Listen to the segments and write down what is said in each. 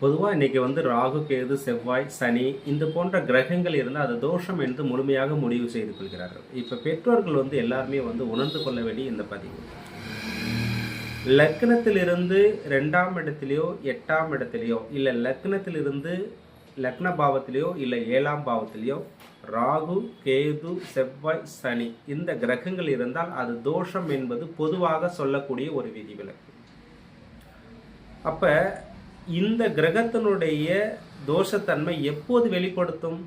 பொதுவாக இன்னைக்கு வந்து ராகு கேது செவ்வாய் சனி இந்த போன்ற கிரகங்கள் இருந்தால் அது தோஷம் என்று முழுமையாக முடிவு செய்து கொள்கிறார்கள். இப்போ பெற்றோர்கள் வந்து எல்லாருமே வந்து உணர்ந்து கொள்ள வேண்டிய இந்த பதிவு. லக்னத்திலிருந்து ரெண்டாம் இடத்துலையோ எட்டாம் இடத்துலையோ இல்லை லக்னத்திலிருந்து லக்ன பாவத்திலையோ இல்லை ஏழாம் பாவத்திலையோ ராகு கேது செவ்வாய் சனி இந்த கிரகங்கள் இருந்தால் அது தோஷம் என்பது பொதுவாக சொல்லக்கூடிய ஒரு விதிவிலக்கு. அப்போ இந்த கிரகத்தினுடைய தோஷத்தன்மை எப்போது வெளிப்படுத்தும்?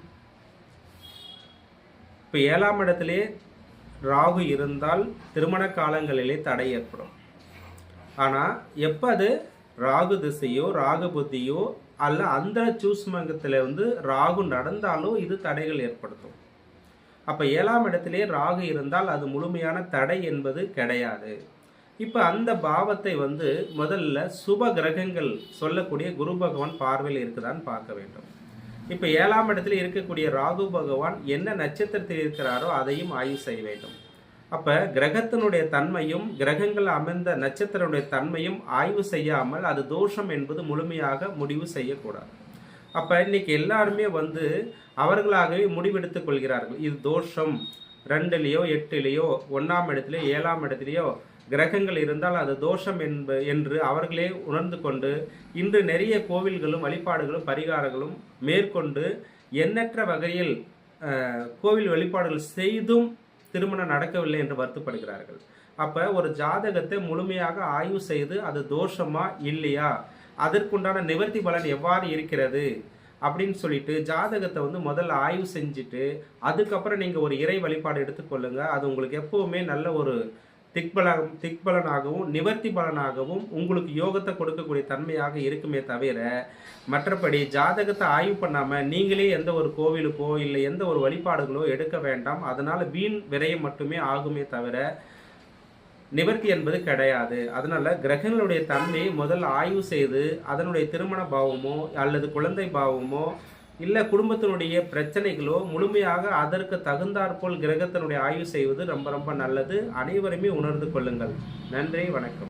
இப்போ ஏழாம் இடத்திலே ராகு இருந்தால் திருமண காலங்களிலே தடை ஏற்படும். ஆனால் எப்போ அது ராகு திசையோ ராகு புத்தியோ அல்ல அந்த சூஷ்மங்கத்தில் வந்து ராகு நடந்தாலும் இது தடைகள் ஏற்படுத்தும். அப்போ ஏழாம் இடத்திலே ராகு இருந்தால் அது முழுமையான தடை என்பது கிடையாது. இப்போ அந்த பாவத்தை வந்து முதல்ல சுப கிரகங்கள் சொல்லக்கூடிய குரு பகவான் பார்வையில் இருக்குதான்னு பார்க்க வேண்டும். இப்போ ஏழாம் இடத்துல இருக்கக்கூடிய ராகு பகவான் என்ன நட்சத்திரத்தில் இருக்கிறாரோ அதையும் ஆய்வு செய்ய வேண்டும். அப்போ கிரகத்தினுடைய தன்மையும் கிரகங்கள் அமைந்த நட்சத்திரனுடைய தன்மையும் ஆய்வு செய்யாமல் அது தோஷம் என்பது முழுமையாக முடிவு செய்யக்கூடாது. அப்போ இன்னைக்கு எல்லாருமே வந்து அவர்களாகவே முடிவெடுத்துக் கொள்கிறார்கள். இது தோஷம். ரெண்டுலேயோ எட்டுலேயோ ஒன்றாம் இடத்துலையோ ஏழாம் இடத்துலையோ கிரகங்கள் இருந்தால் அது தோஷம் என்ப என்று அவர்களே உணர்ந்து கொண்டு இன்று நிறைய கோவில்களும் வழிபாடுகளும் பரிகாரங்களும் மேற்கொண்டு எண்ணற்ற வகையில் கோவில் வழிபாடுகள் செய்தும் திருமணம் நடக்கவில்லை என்று வருத்தப்படுகிறார்கள். அப்போ ஒரு ஜாதகத்தை முழுமையாக ஆய்வு செய்து அது தோஷமா இல்லையா? அதற்குண்டான நிவர்த்தி பலன் எவ்வாறு இருக்கிறது? அப்படின்னு சொல்லிட்டு ஜாதகத்தை வந்து முதல்ல ஆய்வு செஞ்சுட்டு அதுக்கப்புறம் நீங்கள் ஒரு இறை வழிபாடு எடுத்துக்கொள்ளுங்க. அது உங்களுக்கு எப்போவுமே நல்ல ஒரு திக்பலம் திக்பலனாகவும் நிவர்த்தி பலனாகவும் உங்களுக்கு யோகத்தை கொடுக்கக்கூடிய தன்மையாக இருக்குமே தவிர மற்றபடி ஜாதகத்தை ஆய்வு பண்ணாமல் நீங்களே எந்த ஒரு கோவிலுக்கோ இல்லை எந்த ஒரு வழிபாடுகளோ எடுக்க வேண்டாம். அதனால் வீண் விரயம் மட்டுமே ஆகுமே தவிர நிவர்த்தி என்பது கிடையாது. அதனால் கிரகங்களுடைய தன்மையை முதல்ல ஆய்வு செய்து அதனுடைய திருமண பாவமோ அல்லது குழந்தை பாவமோ இல்லை குடும்பத்தினுடைய பிரச்சனைகளோ முழுமையாக அதற்கு தகுந்தாற்போல் கிரகத்தினுடைய ஆய்வு செய்வது ரொம்ப ரொம்ப நல்லது. அனைவருமே உணர்ந்து கொள்ளுங்கள். நன்றி வணக்கம்.